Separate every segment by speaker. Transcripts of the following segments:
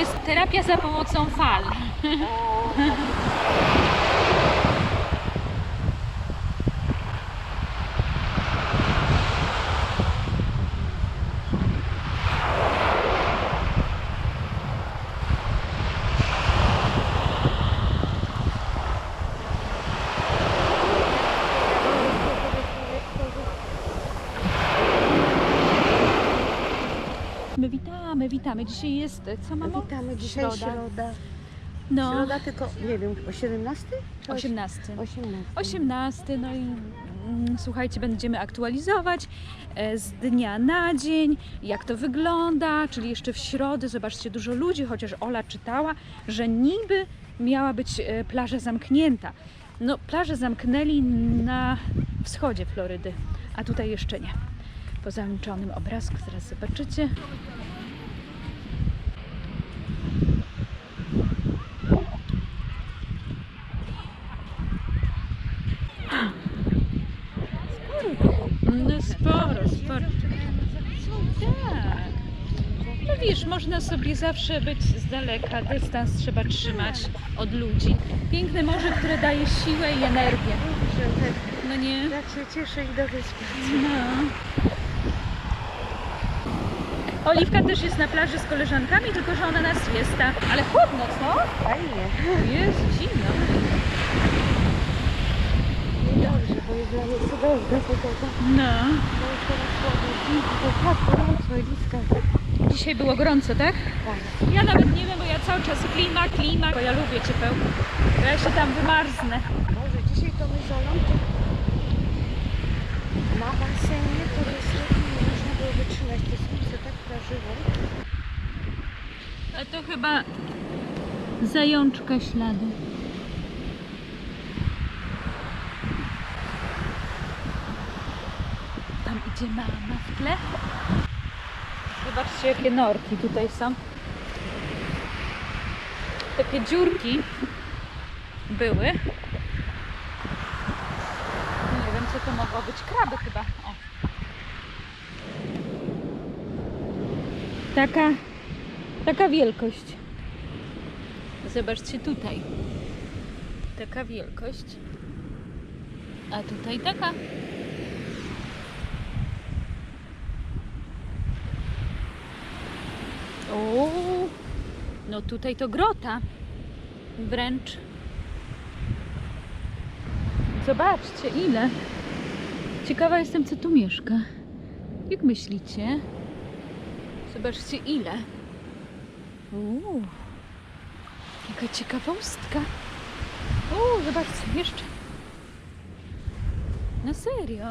Speaker 1: jest terapia za pomocą fal. My witamy. Dzisiaj jest, co mamo?
Speaker 2: Witamy dzisiaj
Speaker 1: Środa.
Speaker 2: środa.
Speaker 1: No,
Speaker 2: Środa tylko, nie wiem, o 17? Czy
Speaker 1: 18.
Speaker 2: 18.
Speaker 1: 18, no i mm, słuchajcie, będziemy aktualizować e, z dnia na dzień, jak to wygląda, czyli jeszcze w środę, zobaczcie, dużo ludzi, chociaż Ola czytała, że niby miała być e, plaża zamknięta. No, plażę zamknęli na wschodzie Florydy, a tutaj jeszcze nie. Po załączonym obrazku, zaraz zobaczycie. No sporo, sporo. Tak. No wiesz, można sobie zawsze być z daleka, dystans trzeba trzymać od ludzi. Piękne morze, które daje siłę i energię.
Speaker 2: Tak.
Speaker 1: No nie?
Speaker 2: Jak się cieszę i dobrze śpię.
Speaker 1: No. Oliwka też jest na plaży z koleżankami, tylko że ona nas jest ta. Ale chłodno, co?
Speaker 2: Fajnie.
Speaker 1: Jest zimno.
Speaker 2: Dobrze, bo jest dla mnie cudowne pogoda.
Speaker 1: No.
Speaker 2: Już teraz dzięki, to tak gorąco i.
Speaker 1: Dzisiaj było gorąco, tak?
Speaker 2: Tak.
Speaker 1: Ja nawet nie wiem, bo ja cały czas klima, klima, bo ja lubię ciepeł. Bo Ja się tam wymarznę.
Speaker 2: Może dzisiaj to my z Olą to na basenie to jest lepiej, nie można było wytrzymać. To słońce tak prażyło.
Speaker 1: A to chyba zajączka ślady. Tam idzie mama w tle. Zobaczcie, jakie norki tutaj są. Takie dziurki były. Nie wiem, co to mogło być. Kraby chyba. O. Taka Taka wielkość. Zobaczcie tutaj. Taka wielkość. A tutaj taka. O, no tutaj to grota. Wręcz. Zobaczcie ile. Ciekawa jestem, co tu mieszka. Jak myślicie? Zobaczcie ile. Uuu, jaka ciekawostka. Uuu, zobaczcie, jeszcze. Na serio.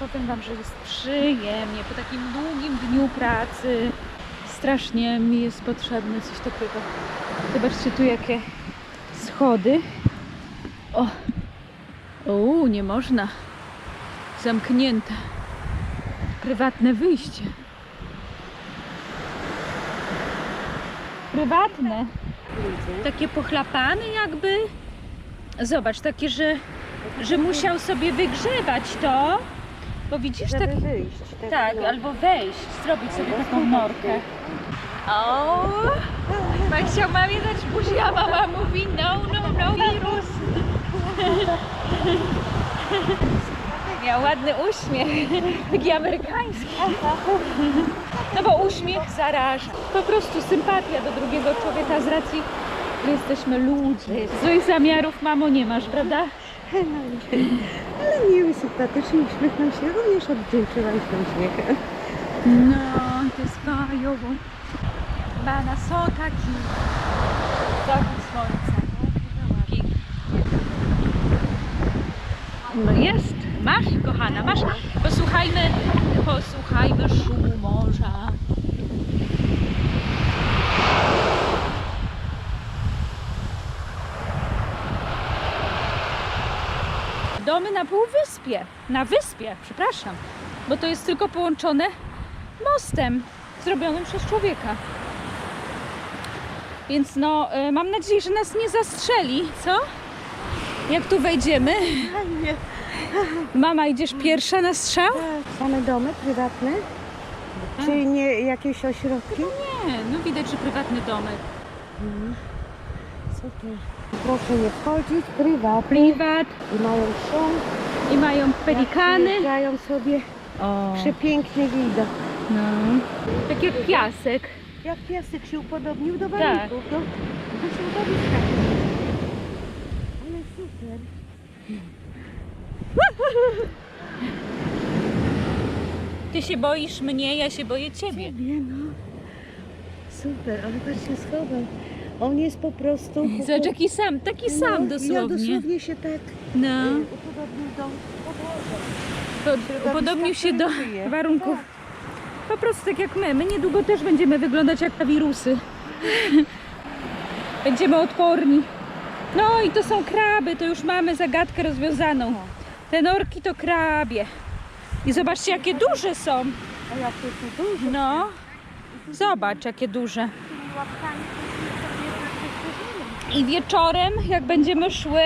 Speaker 1: Powiem Wam, że jest przyjemnie po takim długim dniu pracy. Strasznie mi jest potrzebne coś takiego. Zobaczcie tu jakie schody. O, Uuu, nie można. Zamknięte. Prywatne wyjście. Prywatne. Takie pochlapane jakby. Zobacz, takie, że, że musiał sobie wygrzebać to. Bo widzisz, tak,
Speaker 2: Żeby wyjść. Tak,
Speaker 1: tak,
Speaker 2: no.
Speaker 1: albo wejść, zrobić sobie taką norkę. O, tak chciał mamie dać buzi, a mama mówi no, no, no, wirus. Miał ładny uśmiech, taki amerykański. No bo uśmiech zaraża. Po prostu sympatia do drugiego człowieka z racji, że jesteśmy ludźmi. Złych zamiarów, mamo, nie masz, prawda?
Speaker 2: No. Ale miły, sympatyczny, uśmiechnął się. Również odwdzięczyłam się uśmiechem.
Speaker 1: No, to jest fajowo. Bana są taki. Zachód słońca. No jest. Masz, kochana, masz. Posłuchajmy, posłuchajmy szumu morza. Domy na półwyspie. Na wyspie, przepraszam. Bo to jest tylko połączone mostem zrobionym przez człowieka. Więc no, e, mam nadzieję, że nas nie zastrzeli, co? Jak tu wejdziemy?
Speaker 2: Fajnie.
Speaker 1: Mama, idziesz pierwsza na strzał?
Speaker 2: Same domy prywatne? Czy nie jakieś ośrodki?
Speaker 1: Nie, no widać, że prywatny domek.
Speaker 2: Mhm. Super. Proszę nie wchodzić, prywatnie.
Speaker 1: Privat
Speaker 2: I mają szum.
Speaker 1: i mają pelikany.
Speaker 2: Jeżdżają sobie.
Speaker 1: O,
Speaker 2: Przepiękny widok.
Speaker 1: no. Tak jak piasek.
Speaker 2: Jak piasek się upodobnił do
Speaker 1: Tak.
Speaker 2: walików. Do, do środowiska. Ale super.
Speaker 1: Ty się boisz mnie, ja się boję ciebie.
Speaker 2: Ciebie, no. Super, ale patrz się schował. On jest po prostu...
Speaker 1: Zobacz, jaki sam, taki sam
Speaker 2: No, Ja
Speaker 1: dosłownie.
Speaker 2: dosłownie się tak
Speaker 1: No,
Speaker 2: y, upodobnił do podłoża.
Speaker 1: po- upodobnił się do
Speaker 2: żyje.
Speaker 1: warunków. Po prostu tak jak my. My niedługo też będziemy wyglądać jak na wirusy. Będziemy odporni. No i to są kraby, to już mamy zagadkę rozwiązaną. Te norki to krabie. I zobaczcie, jakie duże są.
Speaker 2: A jak to jest duże,
Speaker 1: No, zobacz, jakie duże.
Speaker 2: tymi łapkami to się
Speaker 1: I wieczorem, jak będziemy szły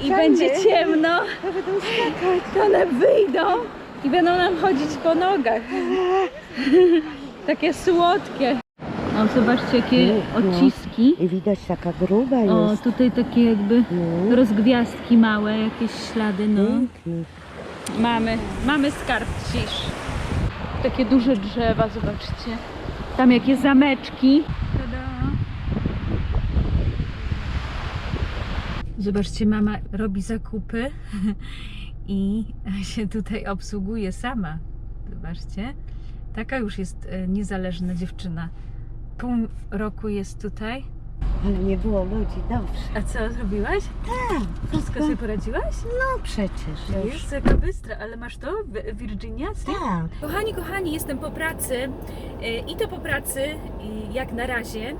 Speaker 1: i będzie ciemno,
Speaker 2: To
Speaker 1: one wyjdą i będą nam chodzić po nogach. Takie słodkie. O, zobaczcie, jakie odciski.
Speaker 2: I widać taka gruba
Speaker 1: O,
Speaker 2: jest.
Speaker 1: tutaj takie jakby
Speaker 2: No.
Speaker 1: rozgwiazdki małe, jakieś ślady, no.
Speaker 2: Pięknie.
Speaker 1: Mamy, mamy skarb dziś. Takie duże drzewa, zobaczcie. Tam jakie zameczki. Zobaczcie, mama robi zakupy i się tutaj obsługuje sama. Zobaczcie. Taka już jest e, niezależna dziewczyna. Pół roku jest tutaj.
Speaker 2: Ale nie było ludzi, dobrze.
Speaker 1: A co zrobiłaś?
Speaker 2: Tak,
Speaker 1: Wszystko sobie poradziłaś?
Speaker 2: No przecież już.
Speaker 1: Jest jaka bystra, ale masz to? W- Virginia?
Speaker 2: Tak.
Speaker 1: Kochani, kochani, jestem po pracy y, i to po pracy, jak na razie,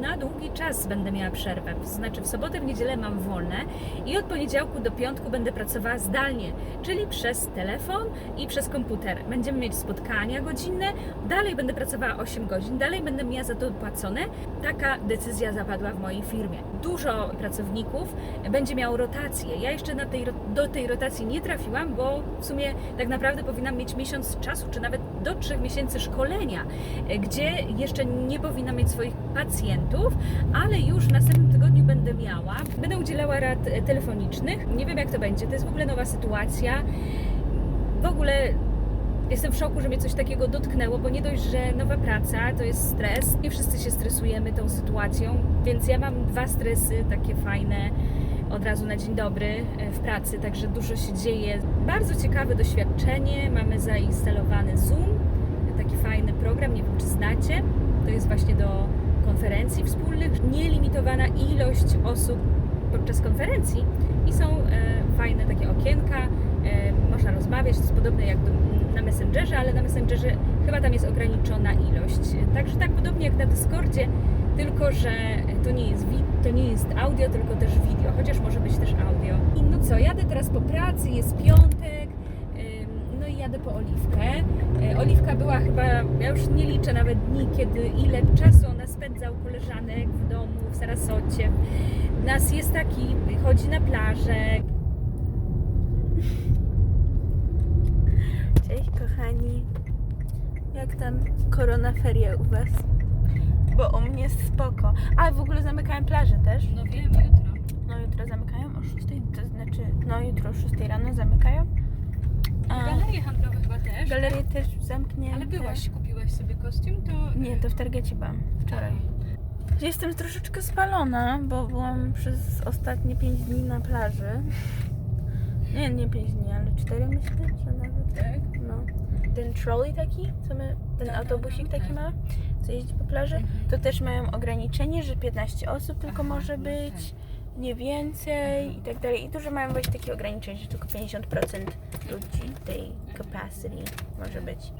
Speaker 1: na długi czas będę miała przerwę. To znaczy w sobotę, w niedzielę mam wolne i od poniedziałku do piątku będę pracowała zdalnie, czyli przez telefon i przez komputer. Będziemy mieć spotkania godzinne, dalej będę pracowała 8 godzin, dalej będę miała za to płacone. Taka decyzja zapadła w mojej firmie. Dużo pracowników będzie miało rotację. Ja jeszcze na tej, do tej rotacji nie trafiłam, bo w sumie tak naprawdę powinnam mieć miesiąc czasu, czy nawet do trzech miesięcy szkolenia, gdzie jeszcze nie powinnam mieć swoich pacjentów, ale już w następnym tygodniu będę miała. Będę udzielała rad e, telefonicznych. Nie wiem jak to będzie, to jest w ogóle nowa sytuacja. W ogóle Jestem w szoku, że mnie coś takiego dotknęło, bo nie dość, że nowa praca to jest stres. Nie wszyscy się stresujemy tą sytuacją, więc ja mam dwa stresy takie fajne od razu na dzień dobry e, w pracy, także dużo się dzieje. Bardzo ciekawe doświadczenie. Mamy zainstalowany Zoom, taki fajny program, nie wiem czy znacie. To jest właśnie do konferencji wspólnych. Nielimitowana ilość osób podczas konferencji i są e, fajne takie okienka, e, można rozmawiać, to jest podobne jak do, na Messengerze, ale na Messengerze chyba tam jest ograniczona ilość. Także tak podobnie jak na Discordzie, tylko że to nie jest, to nie jest audio, tylko też wideo, chociaż może być też audio. I no co, jadę teraz po pracy, jest piątek, no i jadę po Oliwkę. E, Oliwka była chyba, ja już nie liczę nawet dni, kiedy, ile czasu ona spędza u koleżanek w domu, w Sarasocie. Nas jest taki, chodzi na plażę,
Speaker 3: Cześć kochani. Jak tam korona ferie u was? Bo u mnie spoko. A w ogóle zamykają plażę też.
Speaker 1: No wiem, jutro.
Speaker 3: No jutro zamykają o 6, to znaczy no jutro o 6 rano zamykają. A
Speaker 1: Galerie handlowe chyba też.
Speaker 3: galerie też zamknięte.
Speaker 1: Ale byłaś, kupiłaś sobie kostium, to...
Speaker 3: Nie, to w Targecie byłam wczoraj. Jestem troszeczkę spalona, bo byłam przez ostatnie 5 dni na plaży. Nie, nie 5 dni, ale 4 myślę, że nawet.
Speaker 1: Tak?
Speaker 3: No. Ten trolley taki, co my, ten
Speaker 1: Tak,
Speaker 3: autobusik
Speaker 1: tak,
Speaker 3: taki
Speaker 1: tak.
Speaker 3: ma, co jeździ po plaży,
Speaker 1: Mhm.
Speaker 3: to też mają ograniczenie, że 15 osób tylko
Speaker 1: Aha,
Speaker 3: może
Speaker 1: no
Speaker 3: być, nie więcej i tak dalej. I dużo mają być takie ograniczenia, że tylko 50% ludzi tej capacity może być.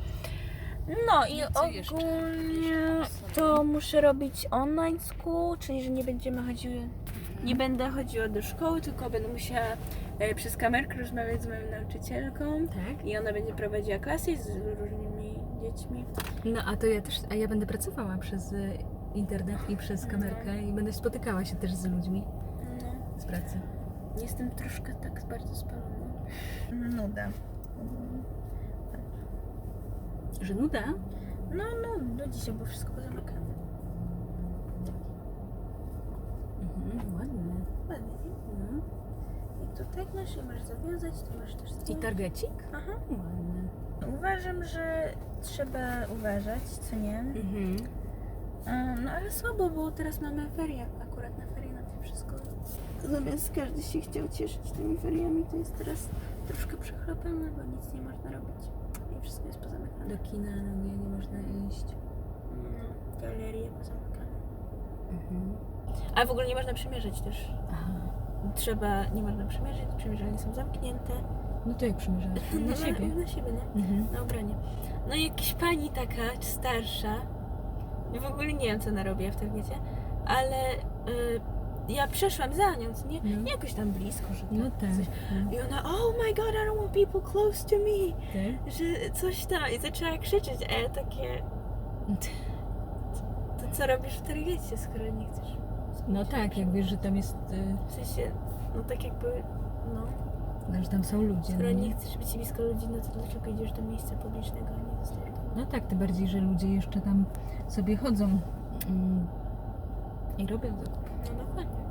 Speaker 3: No i
Speaker 1: No co jeszcze?
Speaker 3: ogólnie to muszę robić online school, czyli że nie będziemy chodziły, nie będę chodziła do szkoły, tylko będę musiała e, przez kamerkę rozmawiać z moją nauczycielką.
Speaker 1: Tak?
Speaker 3: I ona będzie prowadziła klasy z różnymi dziećmi.
Speaker 1: No a to ja też, a ja będę pracowała przez y, internet i przez kamerkę i będę spotykała się też z ludźmi
Speaker 3: No,
Speaker 1: z pracy.
Speaker 3: jestem troszkę tak bardzo spalona. Nuda.
Speaker 1: Że nuda?
Speaker 3: No, no, do dzisiaj, bo wszystko pozamykane. Mhm, ładne. Ładnie. No. I to tak masz, i masz zawiązać, to masz też...
Speaker 1: I targecik?
Speaker 3: Aha.
Speaker 1: ładne.
Speaker 3: Uważam, że trzeba uważać, co nie.
Speaker 1: Mhm.
Speaker 3: No ale słabo, bo teraz mamy ferie, akurat na ferie na tym wszystko. Zamiast każdy się chciał cieszyć tymi feriami, to jest teraz troszkę przechlapane, bo nic nie można robić. Wszystko jest pozamykane.
Speaker 1: Do kina no nie, nie można iść.
Speaker 3: No, galerie pozamykane.
Speaker 1: Mhm.
Speaker 3: A w ogóle nie można przymierzyć też.
Speaker 1: Aha.
Speaker 3: Trzeba, nie można przymierzyć, przymierzalnie są zamknięte.
Speaker 1: No to jak przymierzałaś? Na siebie.
Speaker 3: Na, na siebie, nie?
Speaker 1: Mhm.
Speaker 3: Na ubranie. No i jakaś pani taka, starsza, ja w ogóle nie wiem co ona robi, ja w tym wiecie, ale y, ja przeszłam za nią, co nie?
Speaker 1: No.
Speaker 3: Nie jakoś tam blisko, że
Speaker 1: No
Speaker 3: tak.
Speaker 1: tak.
Speaker 3: Coś. I ona, oh my god, I don't want people close to me,
Speaker 1: Ty?
Speaker 3: że coś tam. I zaczęła krzyczeć, a ja takie, to co robisz w targecie, skoro nie chcesz?
Speaker 1: No tak, jak wiesz, że tam jest, y,
Speaker 3: W sensie, no tak jakby, no,
Speaker 1: że tam są ludzie.
Speaker 3: skoro
Speaker 1: no
Speaker 3: nie chcesz być blisko ludzi, no to dlaczego idziesz do miejsca publicznego, a nie do?
Speaker 1: No tak, tym bardziej, że ludzie jeszcze tam sobie chodzą mm, i robią zakupy.
Speaker 3: No dokładnie.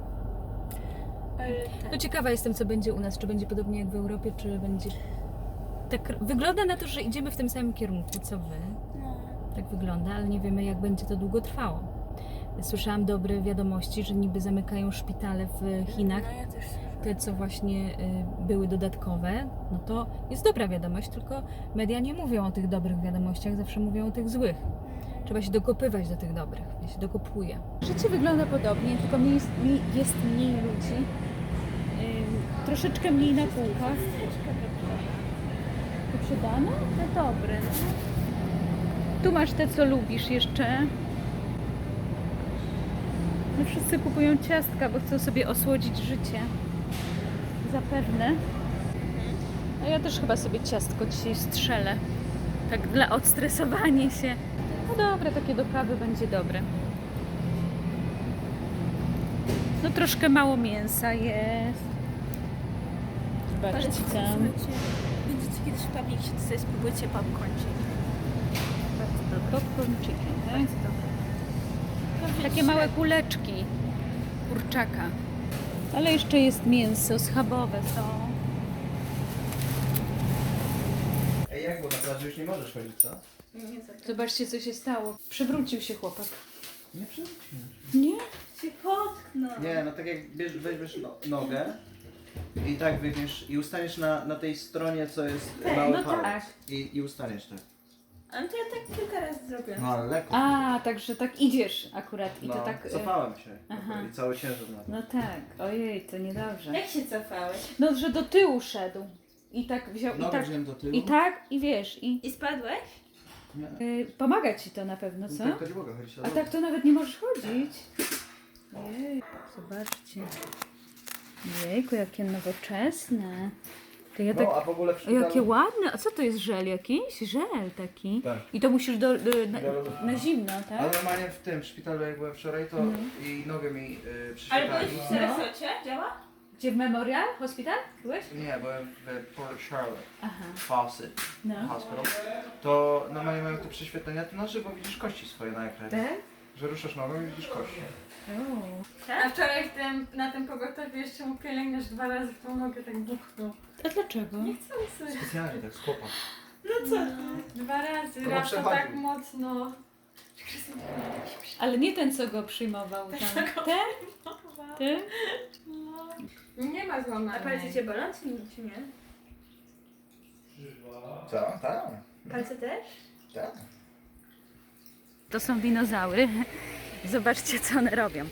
Speaker 3: Ale tak.
Speaker 1: No ciekawa jestem, co będzie u nas, czy będzie podobnie jak w Europie, czy będzie... Tak wygląda na to, że idziemy w tym samym kierunku, co wy.
Speaker 3: No.
Speaker 1: Tak wygląda, ale nie wiemy, jak będzie to długo trwało. Słyszałam dobre wiadomości, że niby zamykają szpitale w Chinach,
Speaker 3: No ja też
Speaker 1: te co właśnie y, były dodatkowe, no to jest dobra wiadomość, tylko media nie mówią o tych dobrych wiadomościach, zawsze mówią o tych złych. Trzeba się dokopywać do tych dobrych. Ja się dokopuję. Życie wygląda podobnie, tylko jest mniej ludzi. Troszeczkę mniej na półkach. Wyprzedane? No dobre. Tu masz te, co lubisz jeszcze. No wszyscy kupują ciastka, bo chcą sobie osłodzić życie. Zapewne. A ja też chyba sobie ciastko dzisiaj strzelę. Tak dla odstresowania się. No dobra, takie do kawy będzie dobre. No troszkę mało mięsa jest.
Speaker 3: Słuchajcie, będziecie kiedyś w Publixie, to sobie spróbujcie popcorn chicken. Bardzo dobre.
Speaker 1: Popcorn chicken, tak?
Speaker 3: Bardzo dobre. No,
Speaker 1: Takie małe kuleczki kurczaka. Ale jeszcze jest mięso schabowe są.
Speaker 4: Ej, jak było na plaży już nie możesz chodzić, co?
Speaker 3: Nie za
Speaker 1: Zobaczcie, co się stało. Przewrócił się chłopak.
Speaker 4: Nie przewróciłem.
Speaker 1: Nie?
Speaker 3: się potknął.
Speaker 4: Nie, no tak jak bierz, weźmiesz no, nogę i tak wyjdziesz i ustaniesz na, na tej stronie, co jest mały
Speaker 1: no
Speaker 4: palec.
Speaker 1: tak.
Speaker 4: I, I ustaniesz tak.
Speaker 3: Ale to ja tak kilka razy zrobiłam.
Speaker 4: No ale lekko.
Speaker 1: A, także tak idziesz akurat i
Speaker 4: no,
Speaker 1: to tak... y,
Speaker 4: cofałem się.
Speaker 1: Aha.
Speaker 4: I cały ciężar na to.
Speaker 1: No tak, ojej, to niedobrze.
Speaker 3: Jak się cofałeś?
Speaker 1: No, że do tyłu szedł. I tak wziął, i tak,
Speaker 4: wziąłem do tyłu.
Speaker 1: i tak, i wiesz, i...
Speaker 3: I spadłeś?
Speaker 4: Nie.
Speaker 1: Y, pomaga ci to na pewno,
Speaker 4: No
Speaker 1: co?
Speaker 4: tak, to nie mogę chodzić.
Speaker 1: A tak to nawet nie możesz chodzić. Jej, zobaczcie. Jejku, jakie nowoczesne. To ja tak...
Speaker 4: No, a w ogóle w szpitalu...
Speaker 1: jakie ładne. A co to jest żel jakiś? Żel taki.
Speaker 4: Tak.
Speaker 1: I to musisz do, do, na, na zimno, tak?
Speaker 4: Ale normalnie w tym szpitalu, jak byłem wczoraj, to
Speaker 1: Mhm.
Speaker 4: i nogę mi y,
Speaker 3: Ale byłeś w
Speaker 1: No.
Speaker 3: Sarasocie? Działa?
Speaker 1: Gdzie w Memorial Hospital byłeś?
Speaker 4: Nie, byłem w Port Charlotte.
Speaker 1: Aha.
Speaker 4: Fawcett
Speaker 1: No.
Speaker 4: Hospital. To normalnie mają te prześwietlenia, to na żywo widzisz kości swoje na ekranie.
Speaker 1: Tak?
Speaker 4: Że ruszasz nogą i widzisz kości.
Speaker 3: Tak?
Speaker 5: A wczoraj w tym, na tym pogotowiu jeszcze mu pielęgniarz dwa razy w tą nogę tak buchnął.
Speaker 1: A dlaczego?
Speaker 5: Nie chcę sobie.
Speaker 4: Specjalnie tak, z.
Speaker 5: No co ty? Dwa razy,
Speaker 4: To
Speaker 5: raz to
Speaker 4: przechodził.
Speaker 5: tak mocno.
Speaker 1: Ale nie ten, co go przyjmował tam. Ten? Ty?
Speaker 5: No. Nie ma
Speaker 3: A
Speaker 5: złamanej.
Speaker 3: palce cię bolą, czy nie? Czy nie?
Speaker 4: Co? Tak.
Speaker 3: Palce też?
Speaker 4: Tak.
Speaker 1: To są dinozaury. Zobaczcie, co one robią.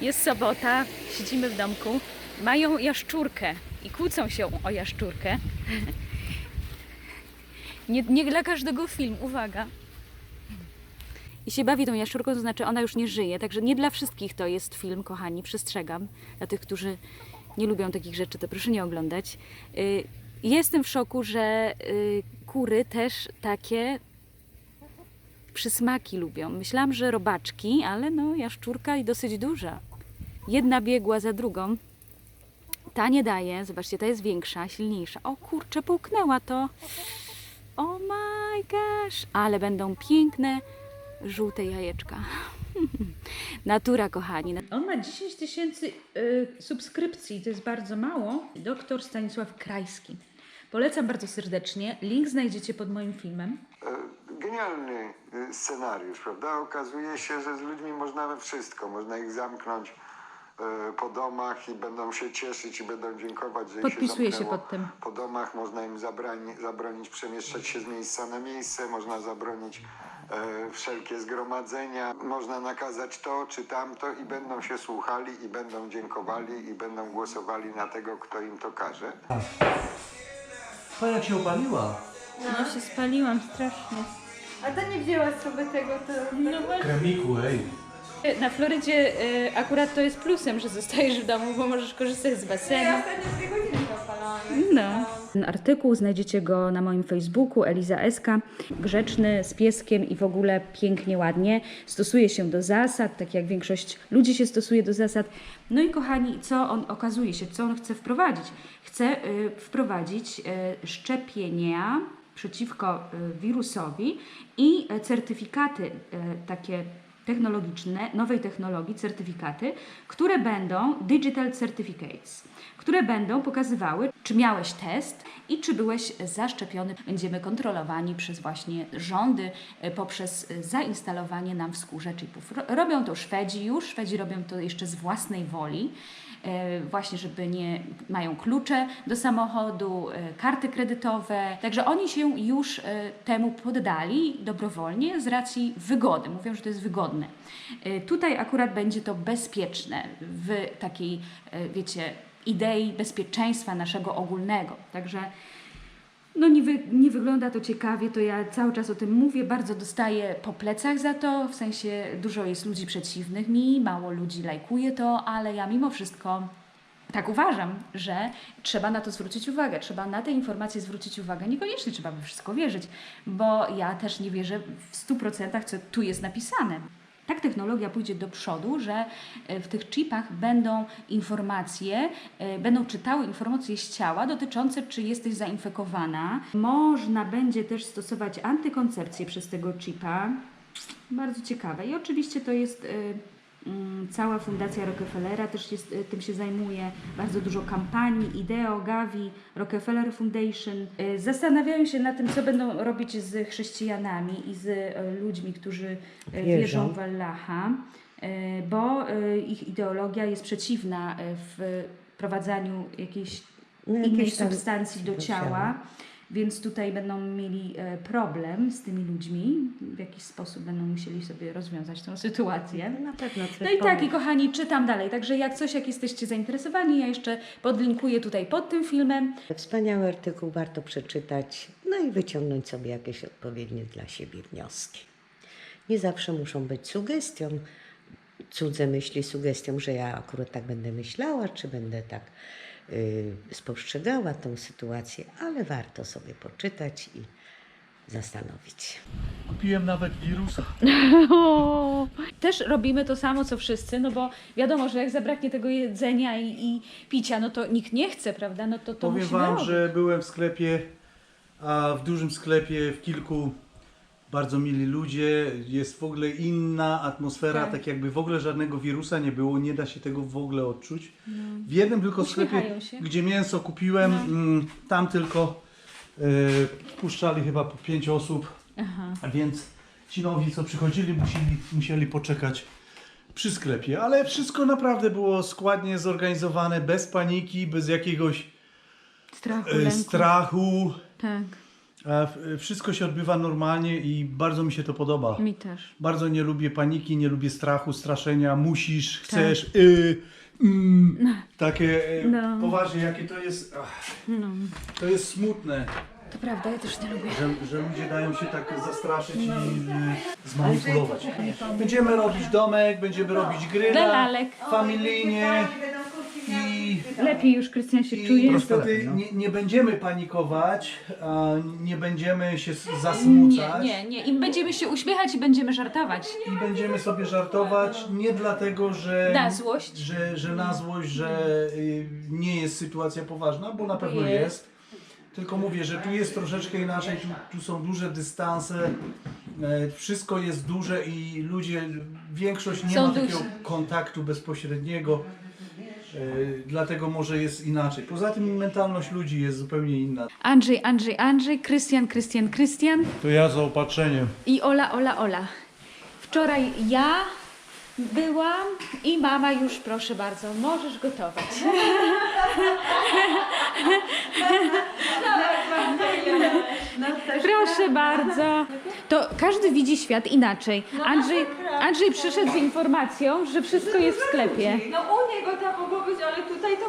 Speaker 1: Jest sobota, siedzimy w domku, mają jaszczurkę i kłócą się o jaszczurkę. Nie, nie dla każdego film, uwaga. I się bawi tą jaszczurką, to znaczy ona już nie żyje, także nie dla wszystkich to jest film, kochani, przestrzegam. Dla tych, którzy nie lubią takich rzeczy, to proszę nie oglądać. Y, Jestem w szoku, że y, kury też takie przysmaki lubią. Myślałam, że robaczki, ale no jaszczurka i dosyć duża. Jedna biegła za drugą. Ta nie daje, zobaczcie, ta jest większa, silniejsza. O kurczę, połknęła to. Oh my gosh, ale będą piękne żółte jajeczka. Natura, kochani. On ma 10 tysięcy y, subskrypcji, to jest bardzo mało. Doktor Stanisław Krajski. Polecam bardzo serdecznie. Link znajdziecie pod moim filmem.
Speaker 6: Genialny e, scenariusz, prawda? Okazuje się, że z ludźmi można we wszystko. Można ich zamknąć e, po domach i będą się cieszyć i będą dziękować, że ich
Speaker 1: Podpisuję
Speaker 6: się
Speaker 1: się pod tym.
Speaker 6: po domach. Można im zabrani, zabronić przemieszczać się z miejsca na miejsce, można zabronić e, wszelkie zgromadzenia, można nakazać to czy tamto i będą się słuchali i będą dziękowali i będą głosowali na tego, kto im to każe.
Speaker 4: Pa jak się opaliła.
Speaker 1: No się spaliłam strasznie.
Speaker 5: A to nie wzięła sobie tego, to...
Speaker 1: No właśnie.
Speaker 4: Kremiku, ej.
Speaker 1: Na Florydzie y, akurat to jest plusem, że zostajesz w domu, bo możesz korzystać z basenu.
Speaker 5: ostatnio dwie godziny to opalałam.
Speaker 1: No. Ten artykuł znajdziecie go na moim Facebooku, Eliza Eska. Grzeczny, z pieskiem i w ogóle pięknie, ładnie. Stosuje się do zasad, tak jak większość ludzi się stosuje do zasad. No i kochani, co on okazuje się, co on chce wprowadzić? Chce y, wprowadzić y, szczepienia przeciwko y, wirusowi i y, certyfikaty y, takie technologiczne, nowej technologii, certyfikaty, które będą digital certificates, które będą pokazywały, czy miałeś test i czy byłeś zaszczepiony. Będziemy kontrolowani przez właśnie rządy e, poprzez e, zainstalowanie nam w skórze chipów. Ro- Robią to Szwedzi już, Szwedzi robią to jeszcze z własnej woli, e, właśnie żeby nie, mają klucze do samochodu, e, karty kredytowe, także oni się już e, temu poddali dobrowolnie z racji wygody, mówią, że to jest wygodne. E, Tutaj akurat będzie to bezpieczne w takiej, e, wiecie, idei bezpieczeństwa naszego ogólnego, także no nie, wy, nie wygląda to ciekawie, to ja cały czas o tym mówię, bardzo dostaję po plecach za to, w sensie dużo jest ludzi przeciwnych mi, mało ludzi lajkuje to, ale ja mimo wszystko tak uważam, że trzeba na to zwrócić uwagę, trzeba na te informacje zwrócić uwagę, niekoniecznie trzeba we wszystko wierzyć, bo ja też nie wierzę w 100% co tu jest napisane. Tak technologia pójdzie do przodu, że e, w tych chipach będą informacje, e, będą czytały informacje z ciała dotyczące, czy jesteś zainfekowana. Można będzie też stosować antykoncepcję przez tego chipa. Bardzo ciekawe. I oczywiście to jest e, cała fundacja Rockefellera, też jest, tym się zajmuje. Bardzo dużo kampanii, Ideo, Gavi, Rockefeller Foundation. E, Zastanawiają się nad tym, co będą robić z chrześcijanami i z e, ludźmi, którzy e,
Speaker 2: Wierzą.
Speaker 1: wierzą w Allaha, bo ich ideologia jest przeciwna w wprowadzaniu jakiejś
Speaker 2: No,
Speaker 1: innej substancji do
Speaker 2: do
Speaker 1: ciała.
Speaker 2: ciała.
Speaker 1: Więc tutaj będą mieli e, problem z tymi ludźmi, w jakiś sposób będą musieli sobie rozwiązać tę sytuację.
Speaker 2: Na pewno coś
Speaker 1: No i tak, i kochani, czytam dalej. Także jak coś, jak jesteście zainteresowani, ja jeszcze podlinkuję tutaj pod tym filmem.
Speaker 2: Wspaniały artykuł, warto przeczytać, no i wyciągnąć sobie jakieś odpowiednie dla siebie wnioski. Nie zawsze muszą być sugestią, cudze myśli sugestią, że ja akurat tak będę myślała, czy będę tak spostrzegała tą sytuację, ale warto sobie poczytać i zastanowić.
Speaker 7: Kupiłem nawet wirusa.
Speaker 1: Też robimy to samo, co wszyscy, no bo wiadomo, że jak zabraknie tego jedzenia i, i picia, no to nikt nie chce, prawda? No to to
Speaker 7: Powiem
Speaker 1: musimy
Speaker 7: wam,
Speaker 1: robić.
Speaker 7: że byłem w sklepie, a w dużym sklepie, w kilku bardzo mili ludzie, jest w ogóle inna atmosfera,
Speaker 1: Tak.
Speaker 7: tak, jakby w ogóle żadnego wirusa nie było, nie da się tego w ogóle odczuć. W jednym tylko sklepie,
Speaker 1: No. Się. No.
Speaker 7: gdzie mięso kupiłem, mm, tam tylko e, wpuszczali chyba po pięć osób,
Speaker 1: Aha.
Speaker 7: a więc ci nowi, co przychodzili, musieli, musieli poczekać przy sklepie. Ale wszystko naprawdę było składnie zorganizowane, bez paniki, bez jakiegoś
Speaker 1: Strachu, lęku.
Speaker 7: strachu.
Speaker 1: Tak,
Speaker 7: Wszystko się odbywa normalnie i bardzo mi się to podoba.
Speaker 1: mi też.
Speaker 7: Bardzo nie lubię paniki, nie lubię strachu, straszenia, musisz,
Speaker 1: Tak.
Speaker 7: chcesz, y, mm, takie e,
Speaker 1: No.
Speaker 7: poważnie, jakie to jest, ach,
Speaker 1: No,
Speaker 7: to jest smutne,
Speaker 1: to prawda, ja też nie lubię.
Speaker 7: że, że ludzie dają się tak zastraszyć
Speaker 1: No.
Speaker 7: i y, zmanipulować. Będziemy robić domek, będziemy robić
Speaker 1: Dla
Speaker 7: gryla,
Speaker 1: lalek.
Speaker 7: familijnie i
Speaker 1: Lepiej już Krystian się
Speaker 7: I
Speaker 1: czuje.
Speaker 7: niestety nie, nie będziemy panikować, a nie będziemy się s- zasmucać
Speaker 1: Nie, nie, nie. I będziemy się uśmiechać i będziemy żartować.
Speaker 7: i będziemy sobie żartować nie dlatego, że
Speaker 1: Na złość.
Speaker 7: że, że na złość, że y, nie jest sytuacja poważna, bo na pewno
Speaker 1: Jest.
Speaker 7: jest. Tylko mówię, że tu jest troszeczkę inaczej, tu, tu są duże dystanse E, Wszystko jest duże i ludzie, większość nie
Speaker 1: Są
Speaker 7: ma takiego
Speaker 1: duzi.
Speaker 7: kontaktu bezpośredniego, dlatego może jest inaczej. Poza tym mentalność ludzi jest zupełnie inna.
Speaker 1: Andrzej, Andrzej, Andrzej, Krystian, Krystian, Krystian
Speaker 7: To ja za opatrzenie.
Speaker 1: i Ola, Ola, Ola. Wczoraj ja byłam i mama już, proszę bardzo, możesz gotować. Proszę bardzo. To każdy widzi świat inaczej. Andrzej, Andrzej przyszedł z informacją, że wszystko jest w sklepie.
Speaker 5: No u niego to mogło być, ale tutaj to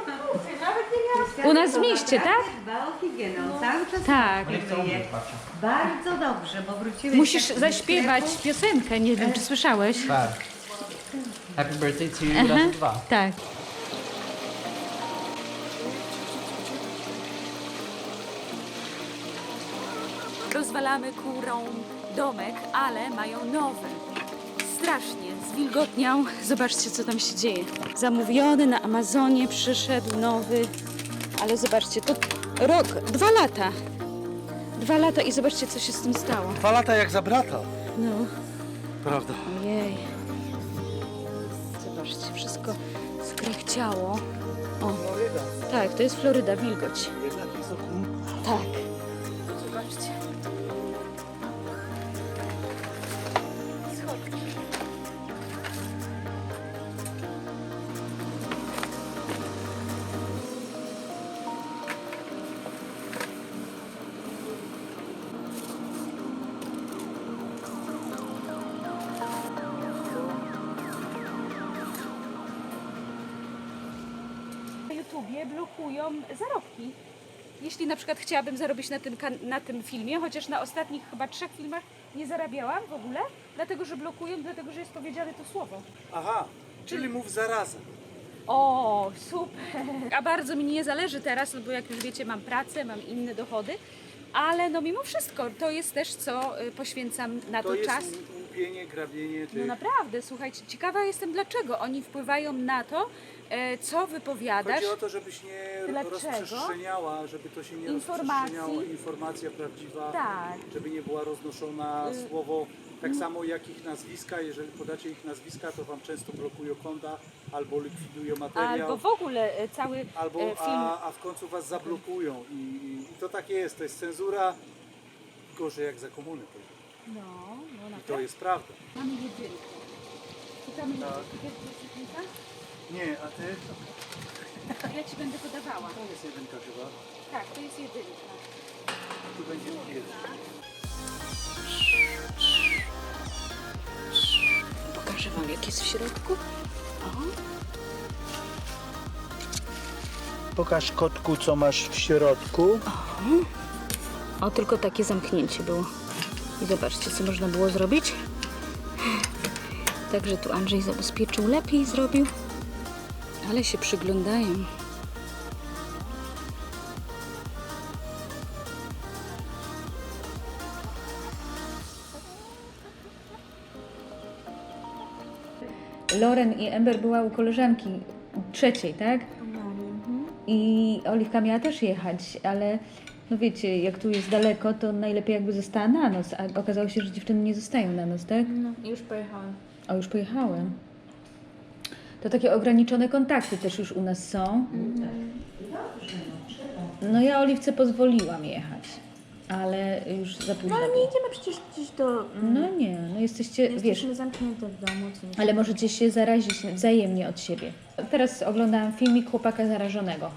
Speaker 5: nawet nie miałam
Speaker 1: U nas w mieście, tak?
Speaker 2: Dba o higienę, on cały czas
Speaker 1: Tak.
Speaker 2: Bardzo dobrze, bo wróciłeś
Speaker 1: Musisz
Speaker 2: tak do
Speaker 1: zaśpiewać piosenkę, nie wiem czy słyszałeś.
Speaker 8: Tak. Happy birthday to you dwa.
Speaker 1: Tak. Rozwalamy kurą domek, ale mają nowy. Strasznie zwilgotniał. Zobaczcie, co tam się dzieje. Zamówiony na Amazonie, przyszedł nowy. Ale zobaczcie, to rok, dwa lata. Dwa lata i zobaczcie, co się z tym stało.
Speaker 7: Dwa lata jak za brata.
Speaker 1: No.
Speaker 7: Prawda.
Speaker 1: Ojej. Zobaczcie, wszystko skrechciało. O, tak, to jest Floryda, wilgoć. Tak. YouTubie blokują zarobki. Jeśli na przykład chciałabym zarobić na tym, na tym filmie, chociaż na ostatnich chyba trzech filmach nie zarabiałam w ogóle, dlatego że blokują, dlatego że jest powiedziane to słowo.
Speaker 7: Aha, czyli mów zarazem.
Speaker 1: O, super! A bardzo mi nie zależy teraz, no bo jak już wiecie, mam pracę, mam inne dochody, ale no mimo wszystko to jest też co y, poświęcam na to, czas.
Speaker 7: Łupienie, grabienie
Speaker 1: No naprawdę, słuchajcie, ciekawa jestem dlaczego oni wpływają na to, e, co wypowiadasz.
Speaker 7: Chodzi o to, żebyś nie
Speaker 1: Dlaczego?
Speaker 7: rozprzestrzeniała, żeby to się nie
Speaker 1: Informacji.
Speaker 7: rozprzestrzeniało, informacja prawdziwa,
Speaker 1: Tak.
Speaker 7: żeby nie była roznoszona
Speaker 1: Y,
Speaker 7: słowo, tak samo jak ich nazwiska, jeżeli podacie ich nazwiska, to Wam często blokują konta albo likwidują materiał.
Speaker 1: Albo w ogóle e, cały
Speaker 7: Albo,
Speaker 1: e, film.
Speaker 7: a, a w końcu was zablokują I, i to tak jest, to jest cenzura gorzej jak za komuny.
Speaker 1: No, no
Speaker 7: I to jest prawda.
Speaker 1: Mamy jedynkę. Czytamy
Speaker 7: Tak.
Speaker 1: jedynkę?
Speaker 7: Nie, a ty?
Speaker 1: Ja ci będę podawała.
Speaker 7: To jest jedynka chyba.
Speaker 1: Tak, to jest jedynka.
Speaker 7: Tu będzie pierwszy.
Speaker 1: Pokażę wam jak jest w środku.
Speaker 9: Pokaż kotku, co masz w środku.
Speaker 1: O, tylko takie zamknięcie było. I zobaczcie, co można było zrobić. Także tu Andrzej zabezpieczył lepiej, zrobił. Ale się przyglądają. Loren i Ember była u koleżanki trzeciej, tak? I Oliwka miała też jechać, ale no wiecie, jak tu jest daleko, to najlepiej jakby została na noc, a okazało się, że dziewczyny nie zostają na noc, tak?
Speaker 3: No, już pojechałam.
Speaker 1: O, już pojechałem. To takie ograniczone kontakty też już u nas są. No ja Oliwce pozwoliłam jechać, ale już za późno.
Speaker 3: No ale nie idziemy przecież gdzieś do...
Speaker 1: No nie, no jesteście, wiesz,
Speaker 3: Jesteśmy zamknięte w domu. Nie
Speaker 1: ale możecie się zarazić wzajemnie od siebie. Teraz oglądałam filmik chłopaka zarażonego.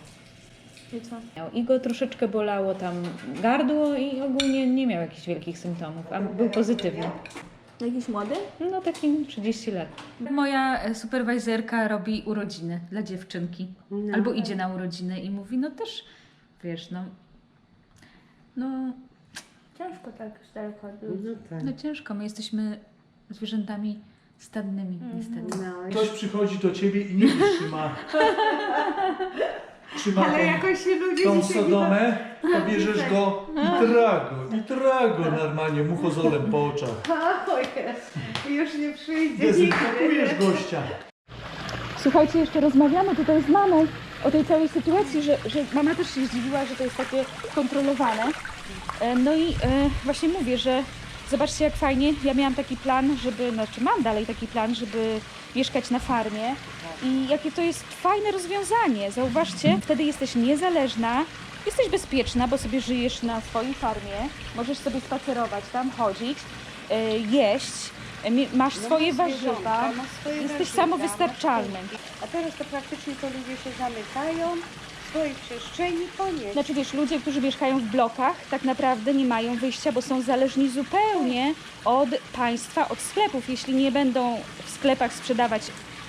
Speaker 3: I co?
Speaker 1: Miał I go troszeczkę bolało tam gardło i ogólnie nie miał jakichś wielkich symptomów, a był pozytywny.
Speaker 3: Jakiś młody?
Speaker 1: No takim 30 lat. Moja superwajzerka robi urodziny dla dziewczynki.
Speaker 2: No.
Speaker 1: Albo idzie na urodziny i mówi, no też, wiesz, no, no,
Speaker 3: Ciężko tak z daleka.
Speaker 2: No tak.
Speaker 1: no ciężko, my jesteśmy zwierzętami stadnymi niestety.
Speaker 2: No,
Speaker 7: Ktoś przychodzi do ciebie i nie wiesz, czy ma, czy ma
Speaker 2: ale
Speaker 7: tą,
Speaker 2: jakoś się ludzie
Speaker 7: tą
Speaker 2: dzisiaj
Speaker 7: sodomę, to bierzesz go i trago, i trago normalnie muchozolem po oczach.
Speaker 2: Oj, już nie przyjdzie
Speaker 7: Dezynfekujesz gościa.
Speaker 1: Słuchajcie, jeszcze rozmawiamy tutaj z mamą o tej całej sytuacji, że, że mama też się zdziwiła, że to jest takie kontrolowane. E, No i e, właśnie mówię, że Zobaczcie jak fajnie. Ja miałam taki plan, żeby, znaczy mam dalej taki plan, żeby mieszkać na farmie. I jakie to jest fajne rozwiązanie. Zauważcie, wtedy jesteś niezależna, jesteś bezpieczna, bo sobie żyjesz na swojej farmie. Możesz sobie spacerować tam, chodzić, e, jeść, mi- masz swoje warzywa. Jesteś samowystarczalny.
Speaker 2: A teraz to praktycznie to ludzie się zamykają swojej przestrzeni, koniec.
Speaker 1: Znaczy wiesz, ludzie, którzy mieszkają w blokach, tak naprawdę nie mają wyjścia, bo są zależni zupełnie od państwa, od sklepów. Jeśli nie będą w sklepach sprzedawać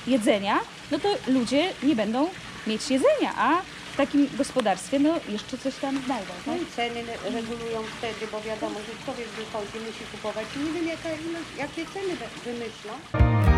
Speaker 1: jedzenia, no to ludzie nie będą mieć jedzenia, a w takim gospodarstwie no jeszcze coś tam znajdą.
Speaker 2: No
Speaker 1: Tak?
Speaker 2: i ceny regulują wtedy, bo wiadomo, że człowiek wychodzi, musi kupować i nie wiem jaka, jakie ceny wymyślą.